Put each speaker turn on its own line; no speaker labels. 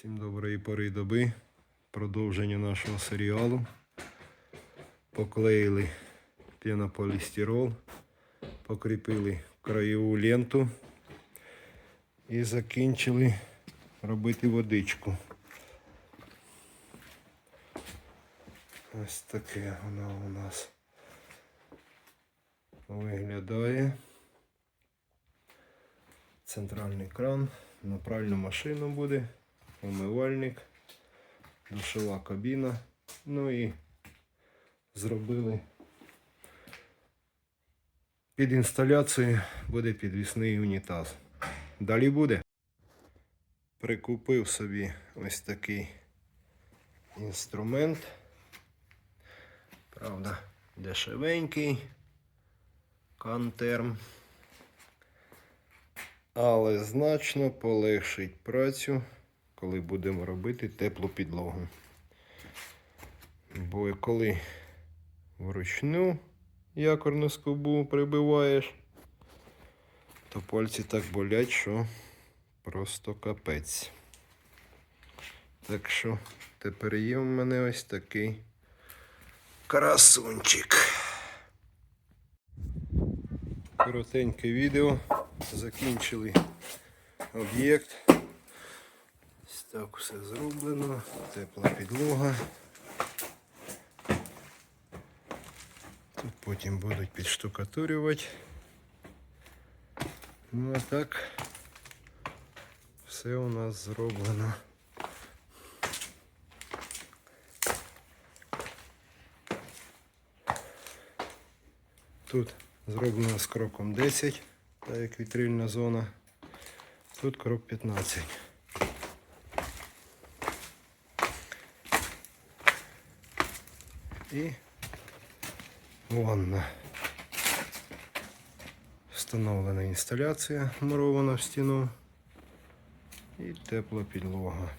Всім доброї пори доби. Продовження нашого серіалу. Поклеїли пенополістирол, покріпили краєву ленту і закінчили робити водичку. Ось таке воно у нас виглядає. Центральний кран, на пральну машину буде, умивальник, душова кабіна. Ну і зробили під інсталяцією буде підвісний унітаз. Далі буде. Прикупив собі ось такий інструмент. Правда, дешевенький. Кантерм. Але значно полегшить працю, коли будемо робити теплу підлогу. Бо коли вручну якорну скобу прибиваєш, то пальці так болять, що просто капець. Так що тепер є в мене ось такий красунчик. Коротеньке відео. Закінчили об'єкт. Так все зроблено. Тепла підлога. Тут потім будуть підштукатурювати. Ну а так все у нас зроблено. Тут зроблено з кроком 10, так як вітрильна зона. Тут крок 15. І ванна. Встановлена інсталяція мурована в стіну і тепла підлога.